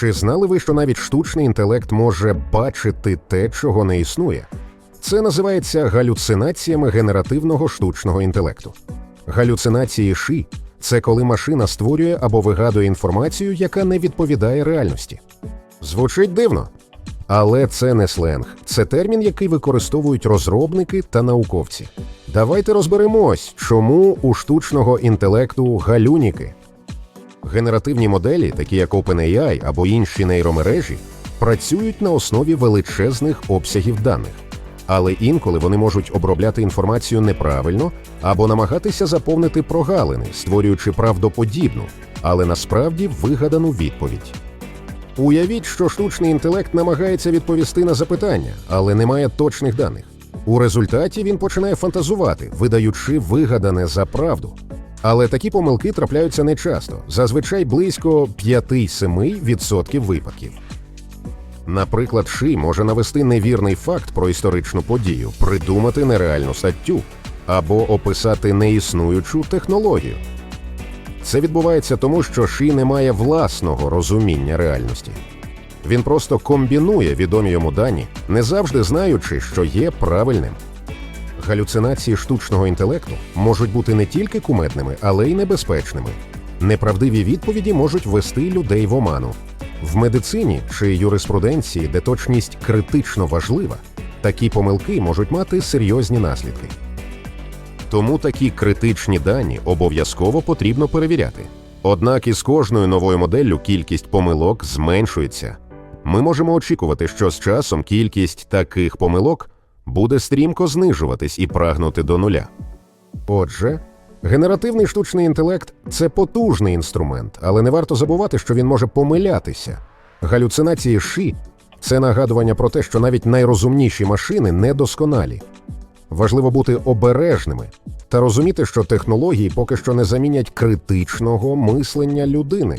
Чи знали ви, що навіть штучний інтелект може бачити те, чого не існує? Це називається галюцинаціями генеративного штучного інтелекту. Галюцинації ши це коли машина створює або вигадує інформацію, яка не відповідає реальності. Звучить дивно, але це не сленг, це термін, який використовують розробники та науковці. Давайте розберемось, чому у штучного інтелекту галюніки. Генеративні моделі, такі як OpenAI або інші нейромережі, працюють на основі величезних обсягів даних. Але інколи вони можуть обробляти інформацію неправильно або намагатися заповнити прогалини, створюючи правдоподібну, але насправді вигадану відповідь. Уявіть, що штучний інтелект намагається відповісти на запитання, але не має точних даних. У результаті він починає фантазувати, видаючи вигадане за правду. Але такі помилки трапляються нечасто, зазвичай близько 5-7% випадків. Наприклад, Ши може навести невірний факт про історичну подію, придумати нереальну статтю або описати неіснуючу технологію. Це відбувається тому, що Ши не має власного розуміння реальності. Він просто комбінує відомі йому дані, не завжди знаючи, що є правильним. Галюцинації штучного інтелекту можуть бути не тільки кумедними, але й небезпечними. Неправдиві відповіді можуть ввести людей в оману. В медицині чи юриспруденції, де точність критично важлива, такі помилки можуть мати серйозні наслідки. Тому такі критичні дані обов'язково потрібно перевіряти. Однак із кожною новою моделлю кількість помилок зменшується. Ми можемо очікувати, що з часом кількість таких помилок буде стрімко знижуватись і прагнути до нуля. Отже, генеративний штучний інтелект це потужний інструмент, але не варто забувати, що він може помилятися. Галюцинації ши це нагадування про те, що навіть найрозумніші машини недосконалі. Важливо бути обережними та розуміти, що технології поки що не замінять критичного мислення людини.